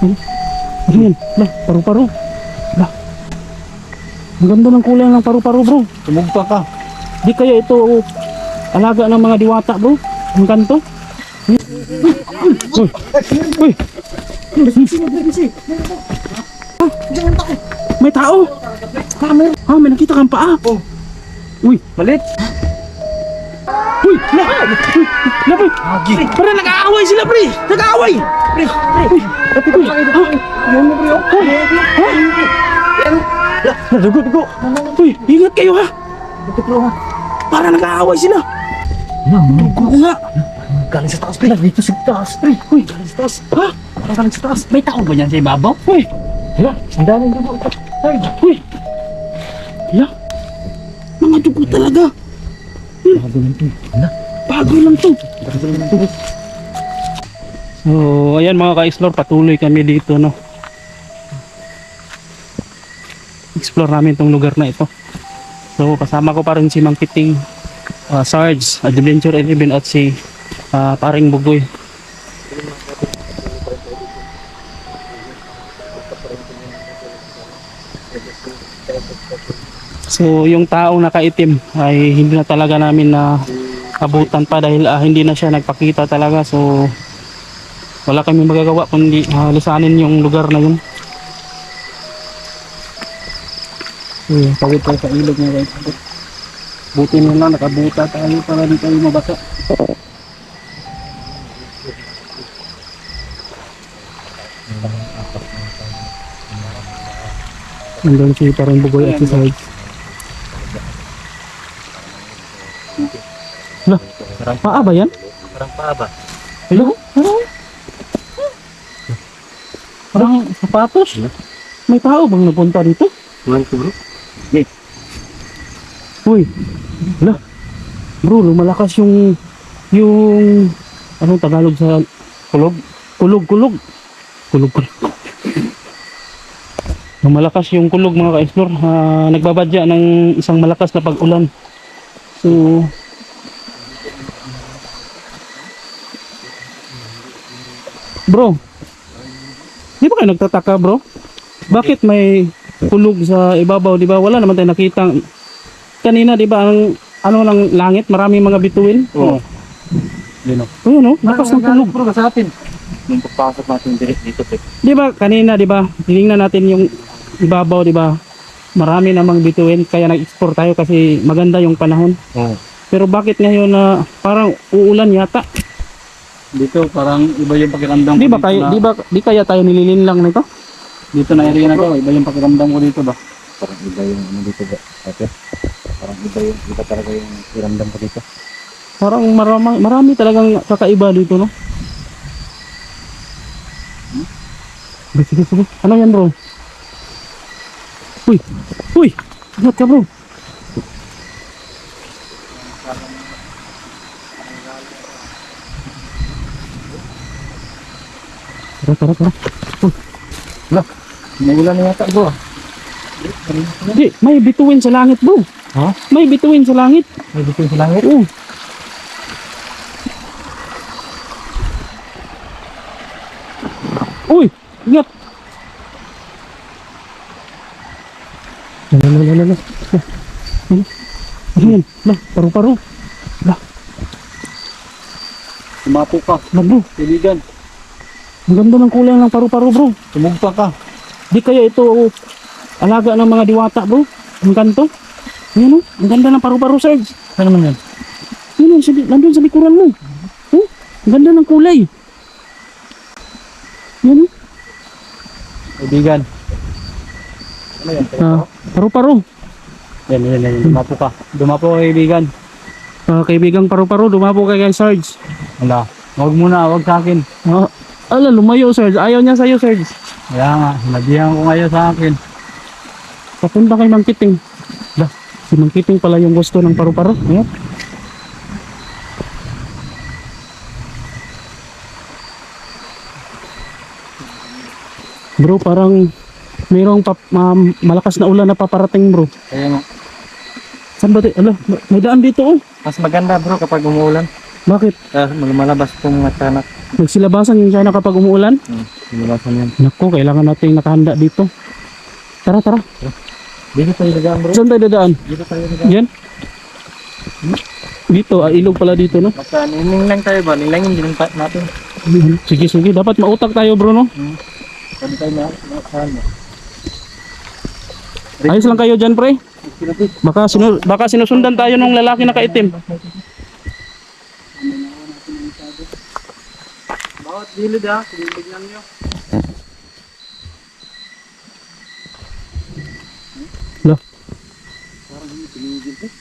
Ano yan? La, paru-paro. La. Ang ganda ng kulay ng paru-paro bro. Tumugpa ka. Di kaya ito oh, alaga ng mga diwata bro? Ang ganto? Uy! Uy! Ah, May tao! Ah, may nakita kang paa! Uy! Malit. Uy! La! Uy! La, pre! Pre, nag-aaway sila, pre! Nag-aaway! Pre! Uy! Kapit ko! Yan mo, bro. Ha? La, dugo, dugo! Uy, ingat kayo ha! Bakit, bro, ha? Para nag-aaway sila! Dugo nga! Galing sa taas, pre. Dito sa taas, pre. Uy, galing sa taas! Ha? Parang galing sa taas. May tao ba niyan sa ibabaw? Uy! Hala, ang daming dugo. Ay, Uy! Ya! Mga dugo talaga! Bago lang to. Hala, Bago lang to! bago lang to. So, ayan mga ka-explore, patuloy kami dito, no? Explore namin tong lugar na ito. So, kasama ko pa rin si Mang Kiting, uh, Sarge, Adventure 11 at si ah, Paring Bugoy. So, yung taong nakaitim ay hindi na talaga namin na abutan pa dahil ah, hindi na siya nagpakita talaga. So, wala kami magagawa kundi uh, yung lugar na yun. So, tawid tayo sa ilog na guys. Buti na lang nakabuta tayo para di tayo mabasa. Nandun si parang bugoy at si Sarge. Lah, paa ba yan? Parang paa ba? Hello? Parang, parang sapatos. May tao bang napunta dito? Tuhan ko, bro. Uy, wala. Bro, lumalakas yung, yung, anong Tagalog sa kulog? Kulog, kulog. Kulog, kulog. Lumalakas yung kulog mga ka-explore. Ah, nagbabadya ng isang malakas na pag-ulan. So, Bro, di ba kayo nagtataka bro? Bakit may kulog sa ibabaw, di ba? Wala naman tayo nakita. Kanina, di ba, ang ano ng langit, maraming mga bituin. Oo. Yun, o. Ayun, no? Lakas ng kulog. Bro, sa atin. Nung pagpasok natin direct dito, pre. Di ba, kanina, di ba, tinignan natin yung ibabaw, di ba? Marami namang bituin, kaya nag-explore tayo kasi maganda yung panahon. Oo. Pero bakit ngayon na parang uulan yata? Dito, parang iba yung pakiramdam Di ko ba dito kayo, na- di ba, di kaya tayo nililin lang nito? Dito na area na to, iba yung pakiramdam ko dito ba? Parang iba yung ano dito ba? Ate? Parang iba yung, iba talaga yung pakiramdam ko dito. Parang marami, marami talagang kakaiba dito, no? Sige, sige, sige. Ano yan, bro? Uy! Uy! Ingat ka, bro. Tara, tara, tara. Wala, may ulan na yata bro. Hindi, may bituin sa langit, bro. Ha? May bituin sa langit. May dito sa langit. Oo. Uy! Ingat! Lala, lala, lala. Ano? Ano yan? La, paru-paro. Tumapo ka, La, bro. kaibigan. Ang ganda ng kulay ng paru-paro, bro. Tumugpa ka. Di kaya ito oh, alaga ng mga diwata, bro. Ang ganto. Ayan oh, ang ganda ng paru-paro, Sarge. Ano naman yan? Yun, yun, sa, li- nandun sa likuran mo. Oh, ang ganda ng kulay. Yan, oh. Kaibigan. Ano yan? Ah, paru-paro. Yan, yan, yan. Dumapo ka. Dumapo ka, kaibigan. Ah, kaibigang paru-paro, dumapo kay kay Sarge. Wala. Huwag muna, huwag sa akin. Ah, ala, lumayo, Sarge. Ayaw niya sa'yo, Sarge. Kaya nga, sinabihan ko ngayon sa akin. Papunta kay Mang Kiting. La, si Mang Kiting pala yung gusto ng paru-paro. Ayan. Bro, parang mayroong pap, um, malakas na ulan na paparating, bro. Kaya nga. Saan ba? Ala, may daan dito, oh. Mas maganda bro kapag umuulan. Bakit? Ah, lumalabas pong mga tanak. Nagsilabasan yung China kapag umuulan? Hmm, lumalabasan yan. Naku, kailangan nating nakahanda dito. Tara, tara. Dito tayo nagaan bro. Saan tayo dadaan? Dito tayo nagaan. Yan? Dito, ah, ilog pala dito, no? Basta nining lang tayo ba? Nilangin din natin. Sige, sige. Dapat mautak tayo, bro, no? Pwede tayo na, na? Ayos lang kayo dyan, pre. Baka, sinu baka sinusundan tayo ng lalaki na kaitim. Bawat gilid ha, tignan nyo. Lo. Parang hindi tumigil eh.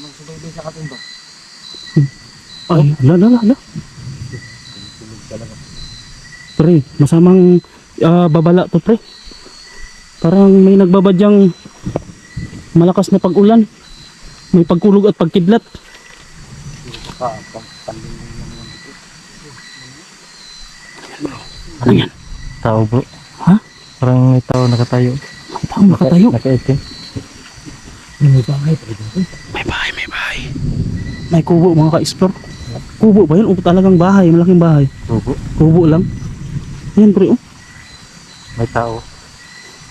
Magsubaybay sa atin ba? Ay, la, la, la, la. Pre, masamang ah, babala to, pre. Parang may nagbabadyang malakas na pag-ulan. May pagkulog at pagkidlat. Pa, pang panding lang naman ito. Ano yan? Tao bro. Ha? Parang may tao nakatayo. May tao nakatayo. Nakaitim. May bahay pa dito. May bahay, may bahay. May kubo, mga ka-explore. Kubo ba yun? O talagang bahay, malaking bahay. Bubo. Kubo lang. Yan, pre, oh. May tao.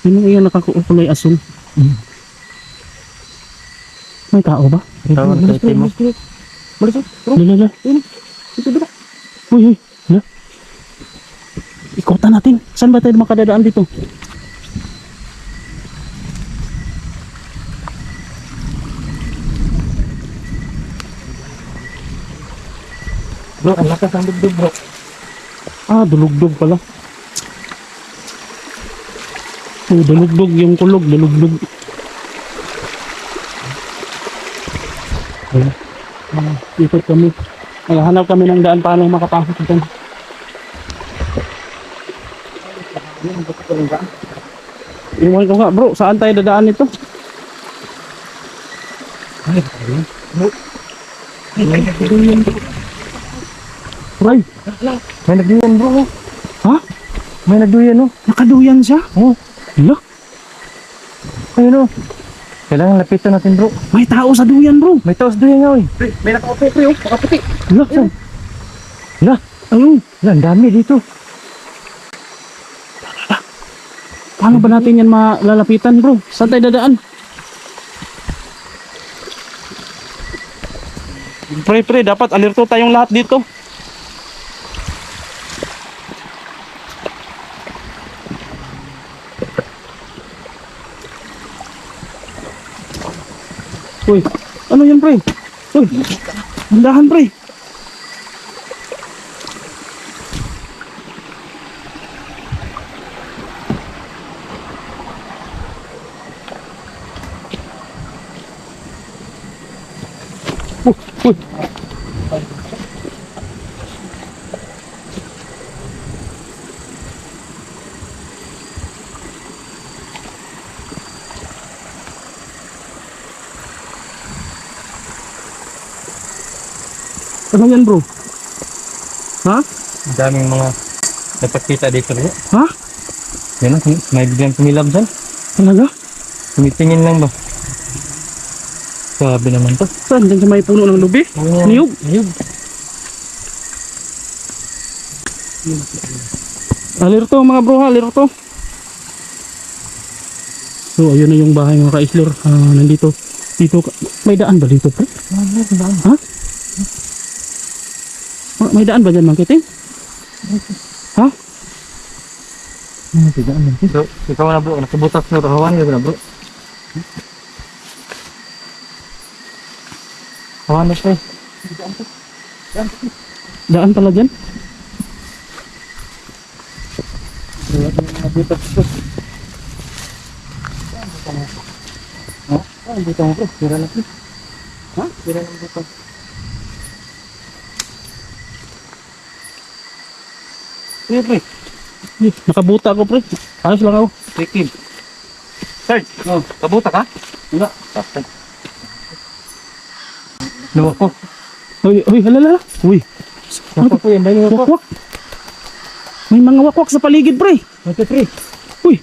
Yun ang iyan nakakulay asul. May tao ba? May tao nakaitim mo. Malis, bro. Lala, lala. Ito, bro. Uy, uy. Ikutan natin. Saan ba tayo makadadaan dito? Bro, ang lakas ang dugdug bro. Ah, dulugdog pala. Oh, dulugdog yung kulog, dulugdog. Ayun. Ah, ikot kami. Naghahanap kami ng daan paano makapasok dito. Iwan ko nga bro, saan tayo dadaan nito? Ay, May nagduyan bro. ha? May nagduyan oh. Nakaduyan siya? Oh, Hala, ayun oh. Kailangan lapitan natin bro. may tao sa duyan bro. May taos duyan nga oy. May nakaupo pre oh. Nakaputi. Hala, Ayun. Lah, ano? Wala, ang dami dito. Paano ba natin yan malalapitan bro? Saan tayo dadaan? Pre, pre, dapat alerto tayong lahat dito. Uy, ano yan pre? Uy, handahan pre. Uy, uy. Ano yan bro? Ha? Ang daming mga nagpakita dito bro. Ha? Yan oh, may biglang tumilab dyan. Talaga? Tumitingin lang ba? Sabi naman to. Saan? Diyan sa may puno ng lubi? Oh, Niyog? Niyog. Alerto mga bro ha, alerto. So ayun na yung bahay mga ka-isler. Ah, nandito. Dito, may daan ba dito pre? Ha? Ma- May daan ba dyan mga kiting? Ha? Hmm, tigaan lang. Ikaw na bro, nakabutas na hawan ka na bro. Hawan na pre. Daan pala dyan? Nabutas ko. Ha? Ah, dito mo bro. Sira na pre. Ha? Sira na butas. Sige pre. Eh, Nakabuta ako pre. Ayos lang ako. Rikim. Third. Oh, kabuta ka? Wala. Tapos. Luwa ko. Uy, uy, halala. Uy, Luwa ko yan. Dahil wakwak. May mga wakwak sa paligid pre. Ito pre. Uy.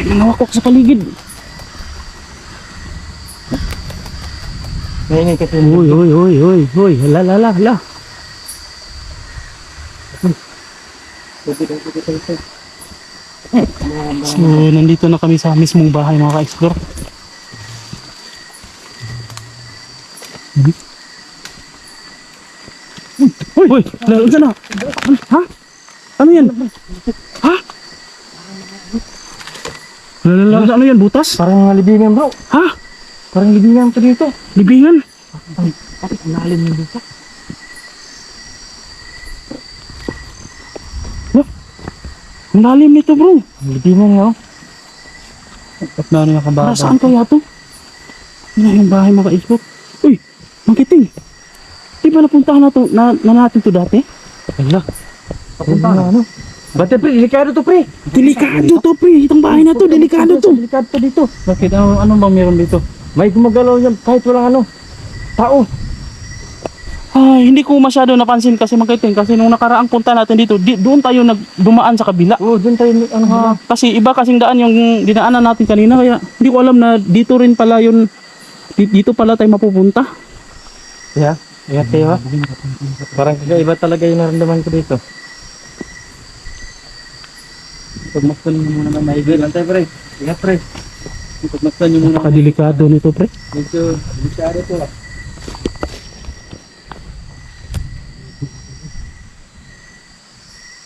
May mga wakwak sa paligid. Ngayon kasi. Uy, uy, uy, uy, uy. Hala, hala, hala. So, nandito na kami sa mismong bahay mga ka-explore. Uy, uy, lalo ka na. Ha? Ano yan? Ha? Lalo, ano yan, butas? Parang libingan bro. Ha? Parang libingan to dito. Libingan? Bakit ang lalim yung dito? Ang lalim nito bro. Libingan nga oh. At na ano nakababa? Nasaan kaya to? Ano yung bahay mga ka-explore? Mangkiting. Di ba napuntahan na, to, na, na natin to dati? Wala. Papunta na ano? Bate pre, delikado to pre. Delikado to pre, itong bahay na to, delikado to. Delikado to dito. Bakit? Ano, ano bang meron dito? May gumagalaw yan kahit walang ano. Tao. Ay, hindi ko masyado napansin kasi magkaiting kasi nung nakaraang punta natin dito, di, doon tayo nagdumaan sa kabila. Oo, doon tayo ano Ah, kasi iba kasing daan yung dinaanan natin kanina kaya hindi ko alam na dito rin pala yun di- dito pala tayo mapupunta. Yeah. Ingat kayo ha. Parang kakaiba talaga yung naramdaman ko dito. Pagmasdan mo muna na Maigil, antay pre. Ingat pre. Pagmasdan nyo muna. Napakadelikado nito pre. Medyo delikado to ah.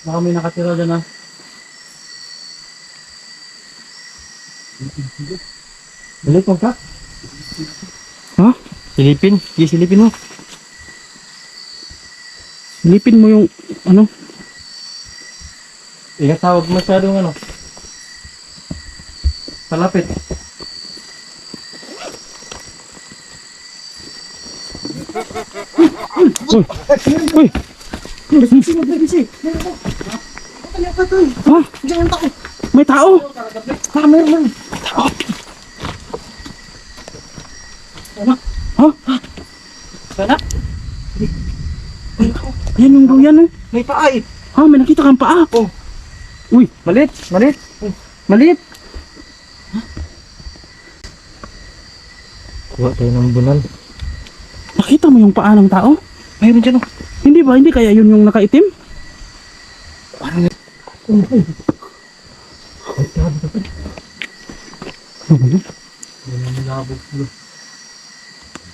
Baka may nakatira dyan ah. Balik mo ka. Ha? Silipin. Sige, silipin mo. Silipin mo yung ano? Ingat tawag masyadong ano. Palapit. Uy! Uy! Ha? May tao! Ah, meron. Ha? Sana? Yan yung duyan oh. May paa eh. Ha? May nakita kang paa. Oh. Uy! Malit. Malit. Malit. Kuha tayo ng bunal. Nakita mo yung paa ng tao? Mayroon dyan oh. Hindi ba? Hindi kaya yun yung nakaitim? Ano ba yun? Malabog mo.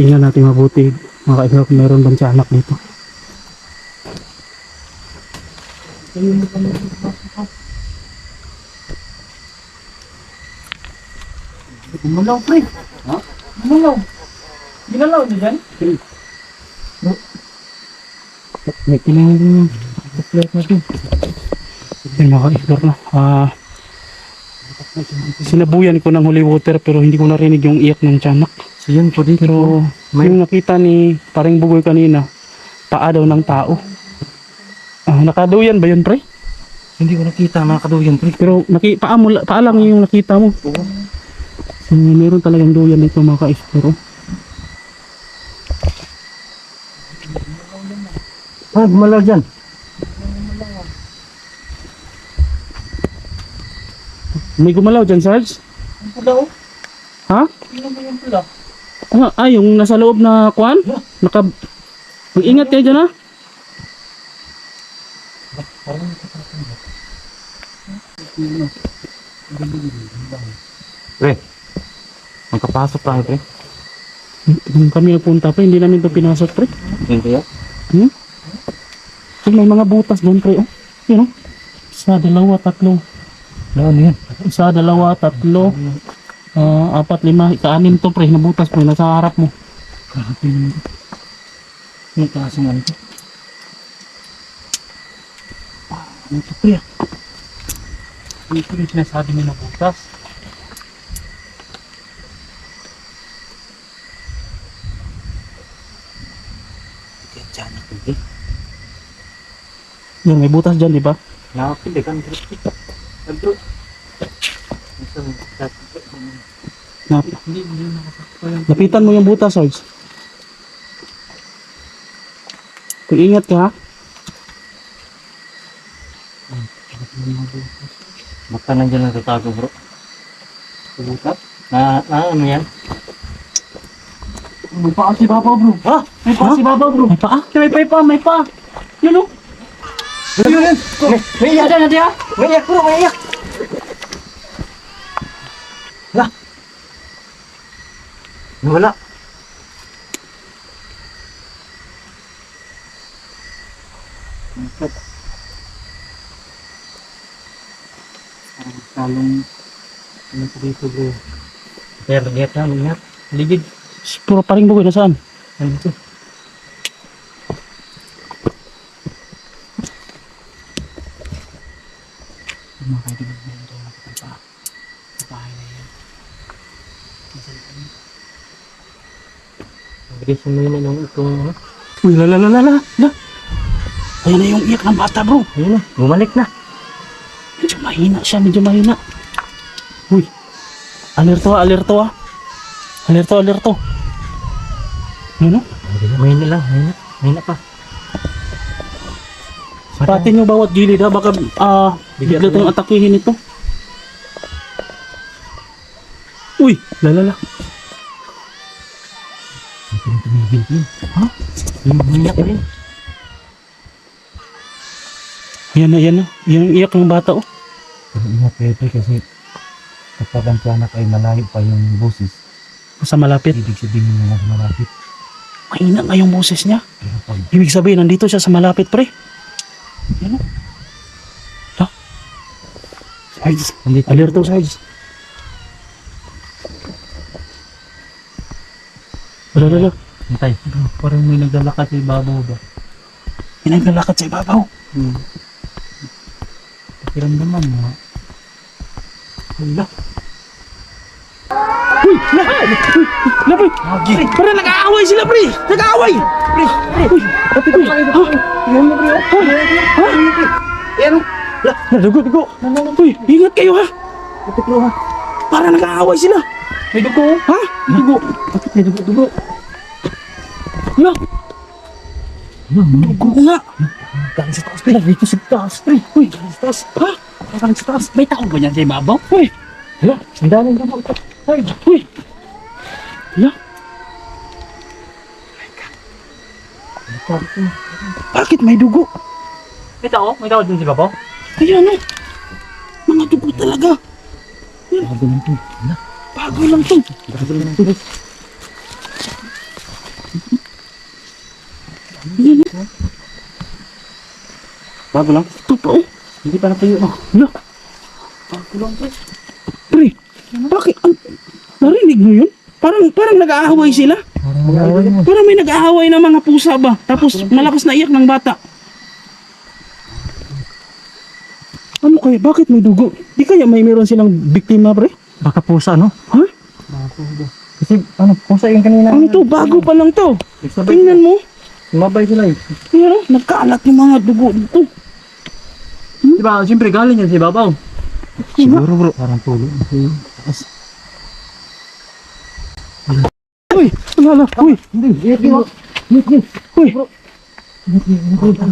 Tingnan natin mabuti mga kaibigan kung meron bang tiyanak dito. Gumalaw, pre. Ha? Gumalaw. Ginalaw niyo dyan? May kinang plate na din. Yan mga ka-explore na. Ah, sinabuyan ko ng holy water pero hindi ko narinig yung iyak ng tiyanak. So yun po dito. Pero May- yung nakita ni paring bugoy kanina, paa daw ng tao. Ah, nakaduyan ba yun pre? Hindi ko nakita mga kaduyan, pre. Pero naki, paa, mo, paa lang yung nakita mo. Oo. So, meron talagang duyan dito mga ka-explore. Ah, gumalaw dyan. May gumalaw dyan, Sarge? Ang pula, oh. Ha? Ano ba yung pula? Ah, ah, yung nasa loob na kwan? Naka... Mag-ingat kayo dyan ha? Pre, magkapasok tayo, pre. Nung kami nagpunta pa, hindi namin ito pinasok pre. Hindi ya? Hmm? So, may mga butas doon pre. Oh. Yun oh. Isa, dalawa, tatlo. Ano yan? Isa, dalawa, tatlo. Ah, apat, lima, kaanim to pre. Na butas pre. Nasa harap mo. Grabe naman. May klaseng ano to? Ano to, pre? ah? Ito yung sinasabi niya na butas. Kaya dyan ako hindi. Yan, may butas dyan, di ba? Nakapili kan dito. Nandun. Isang Nap Hindi, hindi nakasakto yan. Lapitan mo yung butas, Sarge. Kung ingat ka, ha? Baka nandiyan natatago bro. Butas? Na, na ano yan? May paa si Baba bro. Ha? May paa si Baba bro. May paa? May paa pa, may paa. Yun o. Yun yun. May, iyak na natin ha. May iyak bro, may iyak. Wala. Wala. Kalong ano po dito bro? Pero get na, ingat. Ligid. Puro paring bugoy na saan? Nandito. Mga kaibigan mo yung doon nakita pa. Sa bahay na yan. Bilis mo yun ng itong ano. Uy, la la la la la. la. Ayan na yung iyak ng bata, bro. Ayun na, bumalik na. Medyo mahina siya, medyo mahina. Uy, alerto ha, alerto ha. Alerto, alerto. Ano? May na lang, may na. May na pa. Pati nyo bawat gilid ha, baka ah, bigla tayong atakihin ito. Uy, lalala. Tumigil din. Ha? Yung minyak rin. Yan na, yan na. Yan ang iyak ng bata oh. Pero ingat Pepe kasi kapag ang tiyanak ay malayo pa yung boses, Sa malapit. ibig sabihin mo nasa malapit. Mahina nga yung boses niya. Pero pag Ibig sabihin, nandito siya sa malapit, pre. Yan o. Ha? Sarge, alerto, Sarge. Wala, wala. Hintay. Parang may naglalakad sa ibabaw ba? May naglalakad sa ibabaw. Hmm. Pakiramdaman mo. Wala. Uy! La! Uy! La, pre! Pre! Pre, nag-aaway sila, pre! Nag-aaway! Pre! Pre! Uy! Kapit uy! Ha? Yan mo bro. Ha? Ha? Yan o. La! Nadugo, dugo! Uy! Ingat kayo, ha! Kapit bro ha. Para nag-aaway sila! May dugo. Ha? Dugo! May dugo dugo? La! Dugo nga! Galing sa taas pre. Dito sa taas pre. Uy, galing sa taas. Ha? Galing sa taas. May tao ba niyan sa ibabaw? Uy! Hala, ang daming gamot. Ay, Uy! La! Bakit may dugo? May tao? May tao dun sa ibabaw? Ayan o! Mga dugo talaga! Bago lang to. Hala, Bago lang to! bago lang to. Ayan o! Bago lang? Ito pa! Hindi pa natuyo. Oh. La! Bago lang pre. Pre! Bakit? Ang, narinig mo yun? Parang, parang nag-aaway sila. Parang may nag-aaway na mga pusa ba? Tapos malakas na iyak ng bata. Ano kaya? Bakit may dugo? Di kaya may meron silang biktima, pre? Baka pusa no? Ha? Pusa. Kasi ano, pusa yung kanina. Ano to? Bago pa lang to. Tingnan mo. Mabay sila eh. Ayan o, nagkaalat yung mga dugo dito. Diba, siyempre galing yan sa ibabaw. Siguro bro. Parang tulo. Taas. Uy! Wala, Uy! Hindi, Uy!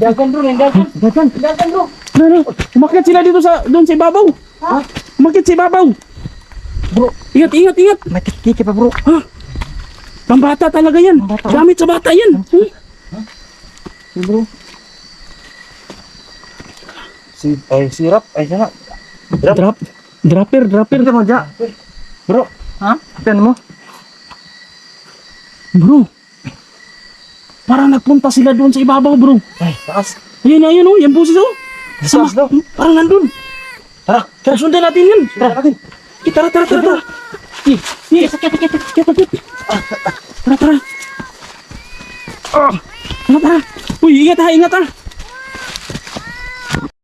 Dagan bro, dagan. Dagan, dagan bro. Ano? Umakyat sila dito sa, doon sa ibabaw. Ha? Umakyat sa ibabaw. Bro, Ingat, ingat, ingat. may kikiki pa bro. Ha? Pambata talaga yan. Pambata. Gamit sa bata yan. Hmm? Si bro. Si, ay, sirap. Ay, sana. Dropper, dropper. Pilihan mo dyan. Bro. Ha? Pilihan mo. Bro. Parang nagpunta sila doon sa ibabaw, bro. Ay, taas. Ayun, ayun, oh. Yan po siya, oh. Sa taas daw. Parang nandun. Tara. Tara, sundan natin yan. Tara natin. Eh, Tara, tara, tara, tara. Eh, eh, sakit, sakit, sakit, sakit. Tara, tara. Ah, tara, tara. Uy, ingat ha, ingat ha.